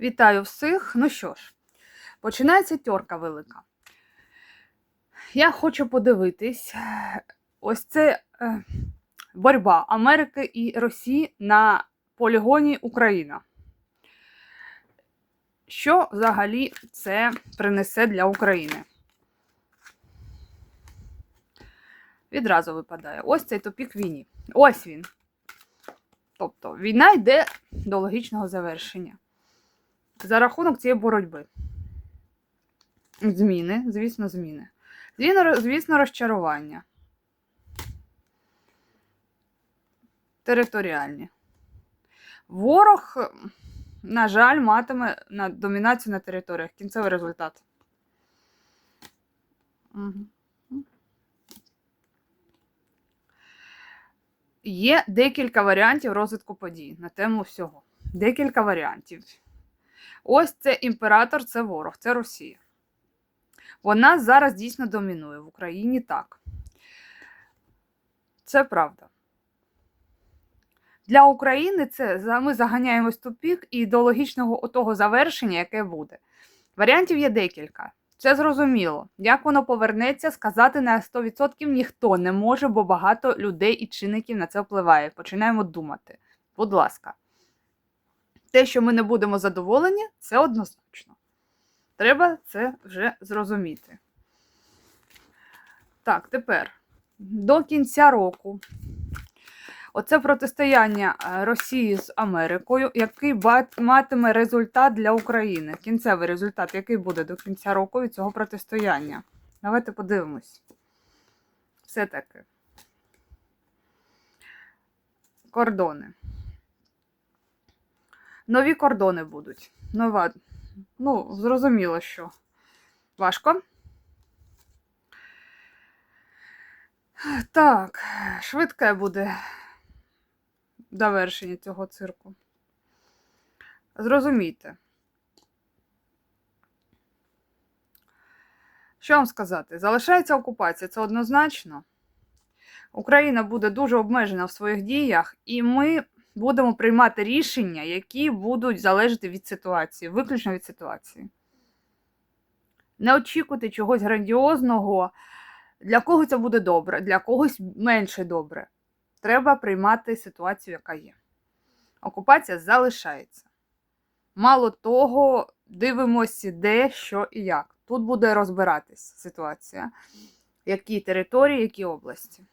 Вітаю всіх. Ну що ж, починається тьорка велика. Я хочу подивитись, ось це е, боротьба Америки і Росії на полігоні Україна. Що взагалі це принесе для України? Відразу випадає. Ось цей топік війні. Ось він. Тобто війна йде до логічного завершення. За рахунок цієї боротьби. Зміни, звісно, зміни. Звісно, розчарування. Територіальні. Ворог, на жаль, матиме на домінацію на територіях. Кінцевий результат. Є декілька варіантів розвитку подій на тему всього. Декілька варіантів. Ось це імператор, це ворог, це Росія. Вона зараз дійсно домінує в Україні так. Це правда. Для України це ми заганяємось в тупік і до логічного того завершення, яке буде. Варіантів є декілька. Це зрозуміло. Як воно повернеться, сказати на 100% ніхто не може, бо багато людей і чинників на це впливає. Починаємо думати. Будь ласка. Те, що ми не будемо задоволені, це однозначно. Треба це вже зрозуміти. Так, тепер до кінця року. Оце протистояння е, Росії з Америкою, який матиме результат для України. Кінцевий результат, який буде до кінця року від цього протистояння. Давайте подивимось. Все-таки. Кордони. Нові кордони будуть. Нова. Ну, зрозуміло, що важко. Так, швидке буде завершення цього цирку. Зрозумійте. Що вам сказати? Залишається окупація, це однозначно. Україна буде дуже обмежена в своїх діях, і ми будемо приймати рішення, які будуть залежати від ситуації, виключно від ситуації. Не очікуйте чогось грандіозного. Для когось це буде добре, для когось менше добре. Треба приймати ситуацію, яка є. Окупація залишається. Мало того, дивимося, де, що і як. Тут буде розбиратись ситуація, які території, які області.